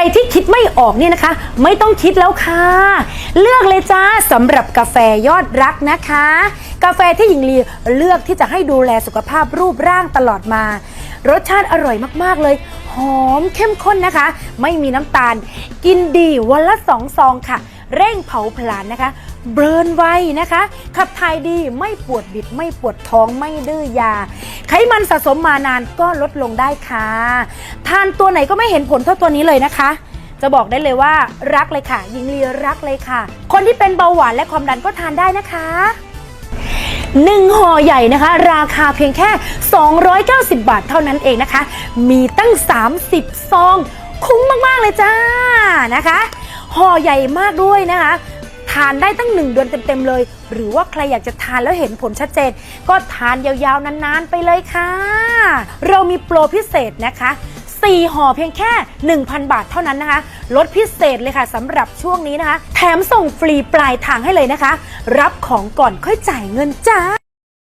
รที่คิดไม่ออกเนี่ยนะคะ ไม่ต้องคิดแล้วค่ะ เลือกเลยจ้าสำหรับกาแฟยอดรักนะคะ กาแฟที่หญิงลีเลือกที่จะให้ดูแลสุขภาพรูปร่างตลอดมา รสชาติอร่อยมากๆเลยหอมเข้มข้นนะคะ ไม่มีน้ำตาล กินดีวันละสองซองค่ะ เร่งเผาผลาญนะคะ เบิร์นไวนะคะ ขับถ่ายดีไม่ปวดบิดไม่ปวดท้องไม่ดื้อยา ไขมันสะสมมานานก็ลดลงได้ค่ะ ทานตัวไหนก็ไม่เห็นผลเท่าตัวนี้เลยนะคะ จะบอกได้เลยว่ารักเลยค่ะ ยิงลีรักเลยค่ะ คนที่เป็นเบาหวานและความดันก็ทานได้นะคะหนึ่งห่อใหญ่นะคะ ราคาเพียงแค่ 290 บาทเท่านั้นเองนะคะ มีตั้ง 30 ซอง คุ้มมาก ๆ เลยจ้านะคะห่อใหญ่มากด้วยนะคะ ทานได้ตั้ง 1 เดือนเต็มๆเลย หรือว่าใครอยากจะทานแล้วเห็นผลชัดเจน ก็ทานยาวๆนานๆไปเลยค่ะ เรามีโปรพิเศษนะคะ4ห่อเพียงแค่ 1,000 บาทเท่านั้นนะคะ ลดพิเศษเลยค่ะสำหรับช่วงนี้นะคะ แถมส่งฟรีปลายทางให้เลยนะคะ รับของก่อนค่อยจ่ายเงินจ้า